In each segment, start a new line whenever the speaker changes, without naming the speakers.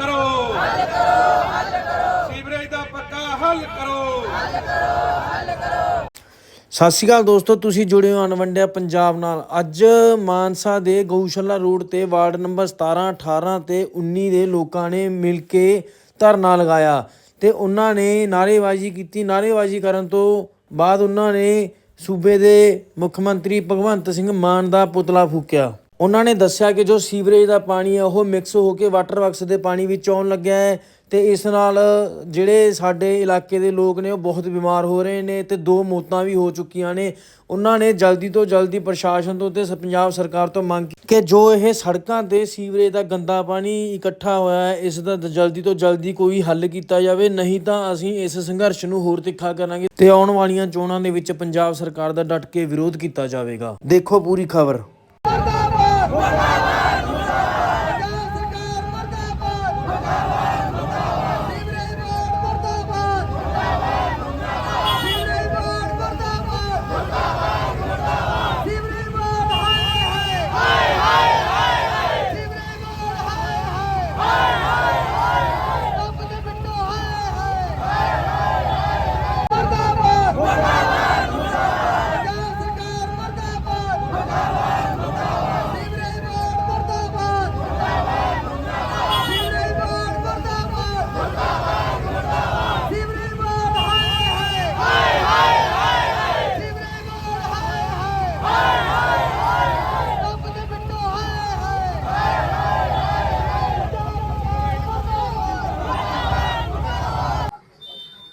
ਕਰੋ।
ਹੱਲ ਕਰੋ ਹੱਲ ਕਰੋ ਸੀਵਰੇਜ ਦਾ
ਪੱਕਾ ਹੱਲ ਕਰੋ। ਹੱਲ ਕਰੋ ਹੱਲ ਕਰੋ
ਸਤਿ ਸ਼੍ਰੀ ਅਕਾਲ ਦੋਸਤੋ, ਤੁਸੀਂ ਜੁੜੇ ਹੋ ਅਨਵੰਡਿਆ ਪੰਜਾਬ ਨਾਲ। ਅੱਜ ਮਾਨਸਾ ਦੇ ਗਊਸ਼ਾਲਾ ਰੋਡ ਤੇ ਵਾਰਡ ਨੰਬਰ 17 18 ਤੇ 19 ਦੇ ਲੋਕਾਂ ਨੇ ਮਿਲ ਕੇ ਧਰਨਾ ਲਗਾਇਆ ਤੇ ਉਹਨਾਂ ਨੇ ਨਾਰੇਬਾਜ਼ੀ ਕੀਤੀ। ਨਾਰੇਬਾਜ਼ੀ ਕਰਨ ਤੋਂ ਬਾਅਦ ਉਹਨਾਂ ਨੇ ਸੂਬੇ ਦੇ ਮੁੱਖ ਮੰਤਰੀ ਭਗਵੰਤ ਸਿੰਘ ਮਾਨ ਦਾ ਪੁਤਲਾ ਫੂਕਿਆ। ਉਹਨਾਂ ਨੇ ਦੱਸਿਆ ਕਿ ਜੋ ਸੀਵਰੇਜ ਦਾ ਪਾਣੀ ਹੈ, ਉਹ ਮਿਕਸ ਹੋ ਕੇ ਵਾਟਰ ਵਰਕਸ ਦੇ ਪਾਣੀ ਵਿੱਚ ਆਉਣ ਲੱਗਿਆ ਹੈ ਤੇ ਇਸ ਨਾਲ ਜਿਹੜੇ ਸਾਡੇ ਇਲਾਕੇ ਦੇ ਲੋਕ ਨੇ, ਉਹ ਬਹੁਤ ਬਿਮਾਰ ਹੋ ਰਹੇ ਨੇ ਤੇ ਦੋ ਮੌਤਾਂ ਵੀ ਹੋ ਚੁੱਕੀਆਂ ਨੇ। ਉਹਨਾਂ ਨੇ ਜਲਦੀ ਤੋਂ ਜਲਦੀ ਪ੍ਰਸ਼ਾਸਨ ਤੋਂ ਤੇ ਸ- ਪੰਜਾਬ ਸਰਕਾਰ ਤੋਂ ਮੰਗ ਕਿ ਜੋ ਇਹ ਸੜਕਾਂ ਤੇ ਸੀਵਰੇਜ ਦਾ ਗੰਦਾ ਪਾਣੀ ਇਕੱਠਾ ਹੋਇਆ ਹੈ, ਇਸ ਦਾ, ਜਲਦੀ ਤੋਂ ਜਲਦੀ ਕੋਈ ਹੱਲ ਕੀਤਾ ਜਾਵੇ, ਨਹੀਂ ਤਾਂ ਅਸੀਂ ਇਸ ਸੰਘਰਸ਼ ਨੂੰ ਹੋਰ ਤਿੱਖਾ ਕਰਾਂਗੇ ਤੇ ਆਉਣ ਵਾਲੀਆਂ ਚੋਣਾਂ ਦੇ ਵਿੱਚ ਪੰਜਾਬ ਸਰਕਾਰ ਦਾ ਡਟ ਕੇ ਵਿਰੋਧ ਕੀਤਾ ਜਾਵੇਗਾ। ਦੇਖੋ ਪੂਰੀ ਖਬਰ। Bolsonaro!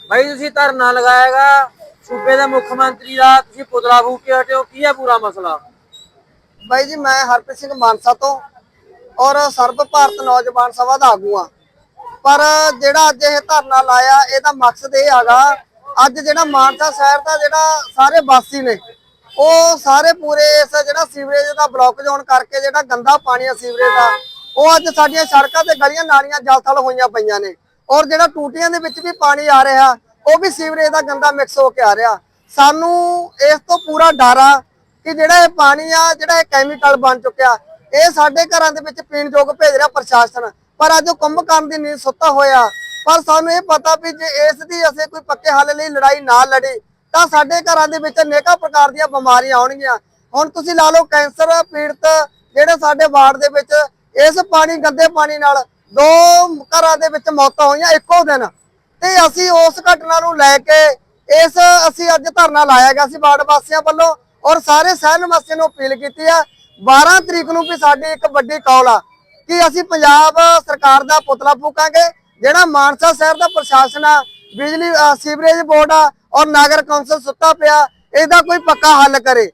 ਭਾਈ ਤੁਸੀਂ ਧਰਨਾ ਲਗਾਏਗਾ, ਸੂਬੇ ਦੇ ਮੁੱਖ ਮੰਤਰੀ ਦਾ, ਤੁਸੀਂ ਪੁਤਲਾ ਫੂਕ ਕੇ ਹਟਿਓ, ਕੀ ਹੈ ਪੂਰਾ ਮਸਲਾ?
ਬਾਈ ਜੀ, ਮੈਂ ਹਰਪ੍ਰੀਤ ਸਿੰਘ ਮਾਨਸਾ ਤੋਂ ਔਰ ਸਰਬ ਭਾਰਤ ਨੌਜਵਾਨ ਸਭਾ ਦਾ ਆਗੂ ਆ ਪਰ ਜਿਹੜਾ ਅੱਜ ਇਹ ਧਰਨਾ ਲਾਇਆ, ਇਹਦਾ ਮਕਸਦ ਇਹ ਹੈਗਾ, ਅੱਜ ਜਿਹੜਾ ਮਾਨਸਾ ਸ਼ਹਿਰ ਦਾ ਜਿਹੜਾ ਸਾਰੇ ਵਾਸੀ ਨੇ, ਉਹ ਸਾਰੇ ਪੂਰੇ ਇਸ ਜਿਹੜਾ ਸੀਵਰੇਜ ਦਾ ਬਲੌਕ ਹੋਣ ਕਰਕੇ ਜਿਹੜਾ ਗੰਦਾ ਪਾਣੀ ਆ ਸੀਵਰੇਜ ਦਾ, ਉਹ ਅੱਜ ਸਾਡੀਆਂ ਸੜਕਾਂ ਤੇ ਗਲੀਆਂ ਨਾਲੀਆਂ ਜਲਥਲ ਹੋਈਆਂ ਪਈਆਂ ਨੇ। ਔਰ ਜਿਹੜਾ ਟੂਟੀਆਂ ਦੇ ਵਿੱਚ ਵੀ ਪਾਣੀ ਆ ਰਿਹਾ, ਉਹ ਵੀ ਸੀਵਰੇਜ ਦਾ ਗੰਦਾ ਮਿਕਸ ਹੋ ਕੇ ਆ ਰਿਹਾ। ਸਾਨੂੰ ਇਸ ਤੋਂ ਪੂਰਾ ਡਰ ਆ ਕਿ ਜਿਹੜਾ ਇਹ ਪਾਣੀ ਆ, ਜਿਹੜਾ ਇਹ ਕੈਮੀਕਲ ਬਣ ਚੁੱਕਿਆ, ਇਹ ਸਾਡੇ ਘਰਾਂ ਦੇ ਵਿੱਚ ਪੀਣ ਯੋਗ ਭੇਜ ਰਿਹਾ ਪ੍ਰਸ਼ਾਸਨ। ਪਰ ਅੱਜ ਉਹ ਕੁੰਭਕਰਨ ਦੀ ਨੀਂਦ ਸੁੱਤਾ ਹੋਇਆ। ਪਰ ਸਾਨੂੰ ਇਹ ਪਤਾ ਵੀ ਜੇ ਇਸ ਦੀ ਅਸੀਂ ਕੋਈ ਪੱਕੇ ਹੱਲ ਲਈ ਲੜਾਈ ਨਾ ਲੜੀ, ਤਾਂ ਸਾਡੇ ਘਰਾਂ ਦੇ ਵਿੱਚ ਅਨੇਕਾਂ ਪ੍ਰਕਾਰ ਦੀਆਂ ਬਿਮਾਰੀਆਂ ਆਉਣਗੀਆਂ। ਹੁਣ ਤੁਸੀਂ ਲਾ ਲਓ ਕੈਂਸਰ, ਪੀੜਤ, ਜਿਹੜੇ ਸਾਡੇ ਵਾਰਡ ਦੇ ਵਿੱਚ ਇਸ ਪਾਣੀ, ਗੰਦੇ ਪਾਣੀ ਨਾਲ ਦੋ ਘਰਾਂ ਦੇ ਵਿੱਚ ਮੌਤਾਂ ਹੋਈਆਂ ਇੱਕੋ ਦਿਨ। ਤੇ ਅਸੀਂ ਉਸ ਘਟਨਾ ਨੂੰ ਲੈ ਕੇ ਇਸ ਅਸੀਂ ਅੱਜ ਧਰਨਾ ਲਾਇਆ ਗਿਆ ਸੀ ਵਾਰਡ ਵਾਸੀਆਂ ਵੱਲੋਂ ਔਰ ਸਾਰੇ ਸ਼ਹਿਰ ਵਾਸੀਆਂ ਨੂੰ ਅਪੀਲ ਕੀਤੀ ਹੈ। 12 ਤਰੀਕ ਨੂੰ ਵੀ ਸਾਡੀ ਇੱਕ ਵੱਡੀ ਕਾਲ ਆ ਕਿ ਅਸੀਂ ਪੰਜਾਬ ਸਰਕਾਰ ਦਾ ਪੁਤਲਾ ਫੂਕਾਂਗੇ ਜਿਹੜਾ ਮਾਨਸਾ ਸ਼ਹਿਰ ਦਾ ਪ੍ਰਸ਼ਾਸਨ ਆ ਬਿਜਲੀ ਸੀਵਰੇਜ ਬੋਰਡ ਆ ਔਰ ਨਗਰ ਕੌਂਸਲ ਸੁੱਤਾ ਪਿਆ ਇਹਦਾ ਕੋਈ ਪੱਕਾ ਹੱਲ ਕਰੇ।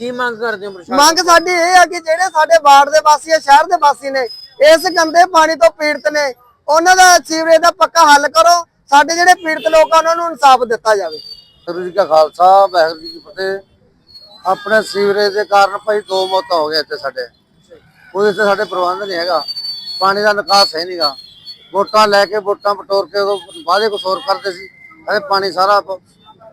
ਕੀ ਮੰਗ ਕਰਦੇ ਹੋ ਪ੍ਰਸ਼ਾਸਨ?
ਮੰਗ ਸਾਡੀ ਇਹ ਆ ਕਿ ਜਿਹੜੇ ਸਾਡੇ ਵਾਰਡ ਦੇ ਵਾਸੀ ਆ ਸ਼ਹਿਰ ਦੇ ਵਾਸੀ ਨੇ ਇਸ ਗੰਦੇ ਪਾਣੀ ਤੋਂ ਪੀੜਤ ਨੇ। ਉਹਨਾਂ ਦਾ ਸੀਵਰੇਜ ਦਾ ਪੱਕਾ ਹੱਲ ਕਰੋ। ਸਾਡੇ ਜਿਹੜੇ ਪੀੜਤ ਲੋਕ ਆ, ਉਹਨਾਂ ਨੂੰ ਇਨਸਾਫ ਦਿੱਤਾ ਜਾਵੇ।
ਗੁਰੂ ਜੀ ਕਾ ਖਾਲਸਾ, ਵਾਹਿਗੁਰੂ ਜੀ ਕੀ ਫਤਿਹ। ਆਪਣੇ ਸੀਵਰੇਜ ਦੇ ਕਾਰਨ ਭਾਈ ਦੋ ਮੌਤਾਂ ਹੋ ਗਈਆਂ ਇੱਥੇ ਸਾਡੇ। ਕੋਈ ਇੱਥੇ ਸਾਡੇ ਪ੍ਰਬੰਧ ਨਹੀਂ ਹੈਗਾ। ਪਾਣੀ ਦਾ ਨਿਕਾਸ ਹੈ ਨਹੀਂਗਾ ਵੋਟਾਂ ਲੈ ਕੇ, ਵੋਟਾਂ ਪਟੋਰ ਕੇ ਉਦੋਂ ਵਾਅਦੇ ਕੁਛ ਹੋਰ ਕਰਦੇ ਸੀ। ਅਰੇ ਪਾਣੀ ਸਾਰਾ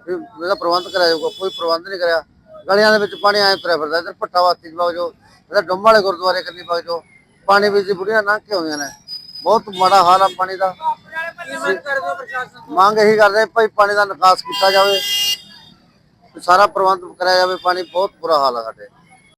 ਇਹਦਾ ਪ੍ਰਬੰਧ ਕਰਿਆ ਜਾਊਗਾ। ਕੋਈ ਪ੍ਰਬੰਧ ਨਹੀਂ ਕਰਿਆ। ਗਲੀਆਂ ਦੇ ਵਿੱਚ ਪਾਣੀ ਐਂ ਤੁਰਿਆ ਫਿਰਦਾ। ਇੱਧਰ ਭੱਟਾ ਵਾਤੀ ਚ ਵਗ ਜਾਓ ਇੱਧਰ ਵਾਲੇ ਗੁਰਦੁਆਰੇ ਕਰਨੀ ਵਗ ਪਾਣੀ ਵਿੱਚ ਬੁੜੀਆਂ ਲੰਘ ਕੇ ਆਉਂਦੀਆਂ ਨੇ। ਬਹੁਤ ਮਾੜਾ ਹਾਲ ਆ ਪਾਣੀ ਦਾ।
ਮੰਗ
ਇਹੀ ਕਰਦੇ ਭਾਈ ਪਾਣੀ ਦਾ ਨਿਕਾਸ ਕੀਤਾ ਜਾਵੇ। ਸਾਰਾ ਪ੍ਰਬੰਧ ਕਰਾਇਆ ਜਾਵੇ, ਪਾਣੀ ਬਹੁਤ ਬੁਰਾ ਹਾਲ ਆ ਸਾਡੇ।